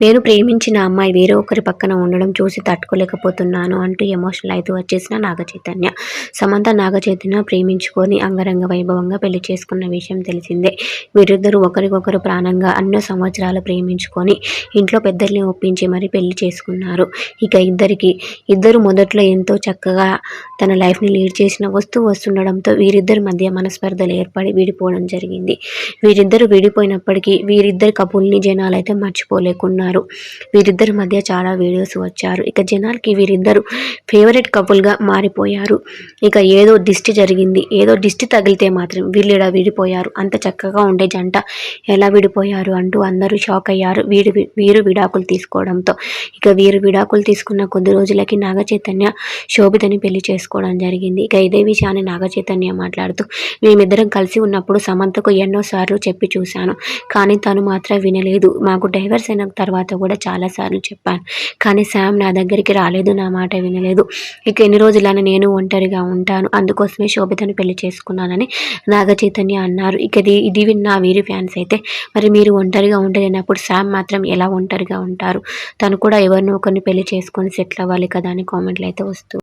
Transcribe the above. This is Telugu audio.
నేను ప్రేమించిన అమ్మాయి వేరే ఒకరి పక్కన ఉండడం చూసి తట్టుకోలేకపోతున్నాను అంటూ ఎమోషనల్ అయితే వచ్చేసిన నాగచైతన్య. సమంత నాగచైతన్య ప్రేమించుకొని అంగరంగ వైభవంగా పెళ్ళి చేసుకున్న విషయం తెలిసిందే. వీరిద్దరూ ఒకరికొకరు ప్రాణంగా ఎన్నో సంవత్సరాలు ప్రేమించుకొని ఇంట్లో పెద్దల్ని ఒప్పించి మరి పెళ్ళి చేసుకున్నారు. ఇక ఇద్దరికి ఇద్దరు మొదట్లో ఎంతో చక్కగా తన లైఫ్ని లీడ్ చేసిన వస్తువు వస్తుండడంతో వీరిద్దరి మధ్య మనస్పర్ధలు ఏర్పడి విడిపోవడం జరిగింది. వీరిద్దరు విడిపోయినప్పటికీ వీరిద్దరి కపుల్ని జనాలు అయితే ఉన్నారు వీరిద్దరి మధ్య చాలా వీడియోస్ వచ్చారు. ఇక జనాలకి వీరిద్దరు ఫేవరెట్ కపుల్గా మారిపోయారు. ఇక ఏదో దిష్టి జరిగింది. ఏదో దిష్టి తగిలితే మాత్రం వీళ్ళు ఇలా విడిపోయారు. అంత చక్కగా ఉండే జంట ఎలా విడిపోయారు అంటూ అందరూ షాక్ అయ్యారు. వీరు వీరు విడాకులు తీసుకోవడంతో ఇక వీరు విడాకులు తీసుకున్న కొద్ది రోజులకి నాగ చైతన్య శోభితని పెళ్ళి చేసుకోవడం జరిగింది. ఇక ఇదే విషయాన్ని నాగ చైతన్య మాట్లాడుతూ మేమిద్దరం కలిసి ఉన్నప్పుడు సమంతకు ఎన్నోసార్లు చెప్పి చూశాను. కానీ తను మాత్రం వినలేదు. మాకు డైవర్స్ అయిన తర్వాత కూడా చాలాసార్లు చెప్పాను. కానీ శామ్ నా దగ్గరికి రాలేదు నా మాట వినలేదు. ఇక ఎన్ని రోజులని నేను ఒంటరిగా ఉంటాను. అందుకోసమే శోభితను పెళ్ళి చేసుకున్నానని నాగ చైతన్య అన్నారు. ఇక ఇది ఇది విన్న వీరి ఫ్యాన్స్ అయితే మరి మీరు ఒంటరిగా ఉండలేనప్పుడు శామ్ మాత్రం ఎలా ఒంటరిగా ఉంటారు? తను కూడా ఎవరినో ఒకరిని పెళ్ళి చేసుకొని సెటిల్ అవ్వాలి కదా అని కామెంట్లు అయితే వస్తూ